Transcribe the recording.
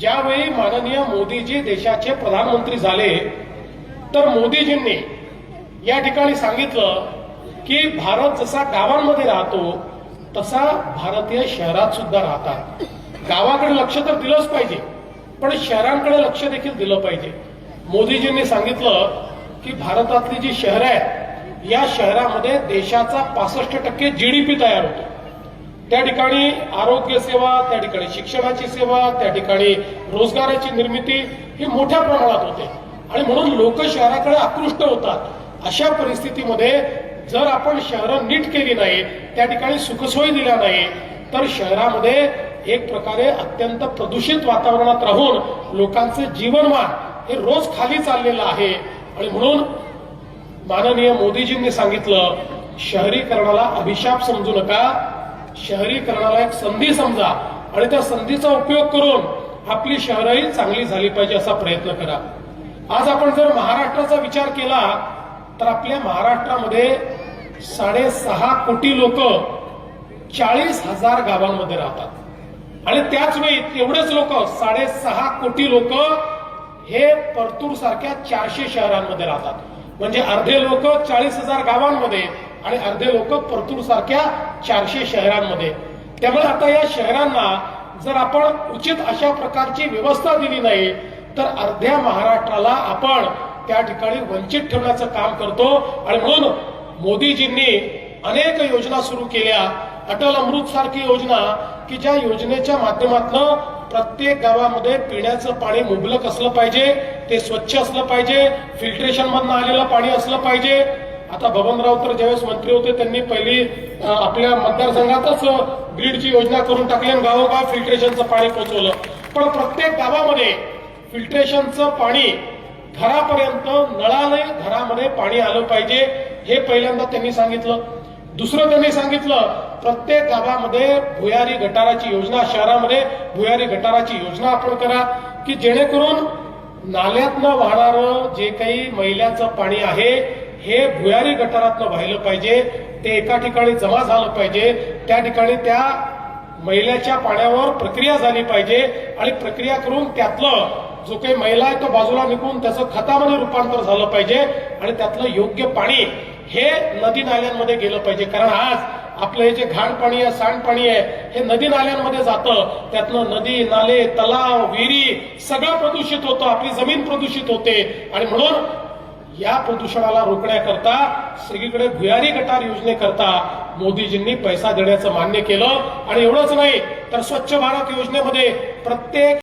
ज्यावेळी माननीय मोदीजी देशाचे प्रधानमंत्री झाले तर मोदीजींनी या ठिकाणी सांगितलं की भारत जसा गावांमध्ये राहतो तसा भारतीय शहरात सुद्धा राहतात. गावाकडे लक्ष तर दिलंच पाहिजे पण शहरांकडे लक्ष देखील दिलं पाहिजे. मोदीजींनी सांगितलं की भारतातली जी शहरं आहेत या शहरामध्ये देशाचा पासष्ट टक्के जीडीपी तयार होतो. त्या ठिकाणी आरोग्य सेवा त्या ठिकाणी शिक्षणाची सेवा त्या ठिकाणी रोजगाराची निर्मिती ही मोठ्या प्रमाणात होते. आणि म्हणून लोक शहराकडे आकृष्ट होतात. अशा परिस्थितीमध्ये जर आपण शहरं नीट केली नाही त्या ठिकाणी सुखसोयी दिल्या नाही तर शहरामध्ये एक प्रकारे अत्यंत प्रदूषित वातावरणात राहून लोकांचं जीवनमान हे रोज खाली चाललेलं आहे. आणि म्हणून माननीय मोदीजींनी सांगितलं शहरीकरणाला अभिशाप समजू नका शहरीकरणाला एक संधी समजा आणि त्या संधीचा उपयोग करून आपली शहरही चांगली झाली पाहिजे असा प्रयत्न करा. आज आपण जर महाराष्ट्राचा विचार केला तर आपल्या महाराष्ट्रामध्ये साडेसहा कोटी लोक चाळीस हजार गावांमध्ये राहतात. आणि त्याच वेळी तेवढेच लोक साडेसहा कोटी लोक हे परतूर सारख्या चारशे शहरांमध्ये राहतात. म्हणजे अर्धे लोक चाळीस हजार गावांमध्ये आणि अर्धे लोक परतूर सारख्या चारशे शहरांमध्ये. त्यामुळे आता या शहरांना जर आपण उचित अशा प्रकारची व्यवस्था दिली नाही तर अर्ध्या महाराष्ट्राला आपण त्या ठिकाणी वंचित ठेवण्याचं काम करतो. आणि म्हणून मोदीजींनी अनेक योजना सुरू केल्या. अटल अमृत सारखी योजना की ज्या योजनेच्या माध्यमातून प्रत्येक गावामध्ये पिण्याचं पाणी मुबलक असलं पाहिजे ते स्वच्छ असलं पाहिजे फिल्ट्रेशन मधनं आलेलं पाणी असलं पाहिजे आता बबनराव तर ज्यावेळेस मंत्री होते त्यांनी पहिली आपल्या मतदारसंघातच ग्रीडची योजना करून टाकली आणि गावोगाव फिल्ट्रेशनचं पाणी पोहोचवलं पण प्रत्येक गावामध्ये फिल्ट्रेशनचं पाणी घरापर्यंत नळाने घरामध्ये पाणी आलं पाहिजे हे पहिल्यांदा त्यांनी सांगितलं. दुसरं त्यांनी सांगितलं प्रत्येक गावामध्ये भुयारी गटाराची योजना शहरामध्ये भुयारी गटाराची योजना आपण करा की जेणेकरून नाल्यातनं वाहणारं जे काही मैल्याचं पाणी आहे हे भुयारी गटारातनं वाहिलं पाहिजे ते एका ठिकाणी जमा झालं पाहिजे त्या ठिकाणी त्या मैल्याच्या पाण्यावर प्रक्रिया झाली पाहिजे आणि प्रक्रिया करून त्यातलं जो काही मैला आहे तो बाजूला निघून त्याचं खतामध्ये रूपांतर झालं पाहिजे आणि त्यातलं योग्य पाणी हे नदी नाल्यांमध्ये गेलं पाहिजे. कारण आज आपलं हे जे घाण पाणी आहे सांडपाणी आहे हे नदी नाल्यांमध्ये जातं. त्यातनं नदी नाले तलाव विहिरी सगळं प्रदूषित होतं आपली जमीन प्रदूषित होते. आणि म्हणून या प्रदूषणाला रोखण्याकरता सगळीकडे भुयारी गटार योजनेकरता मोदीजींनी पैसा देण्याचं मान्य केलं. आणि एवढंच नाही तर स्वच्छ भारत योजनेमध्ये प्रत्येक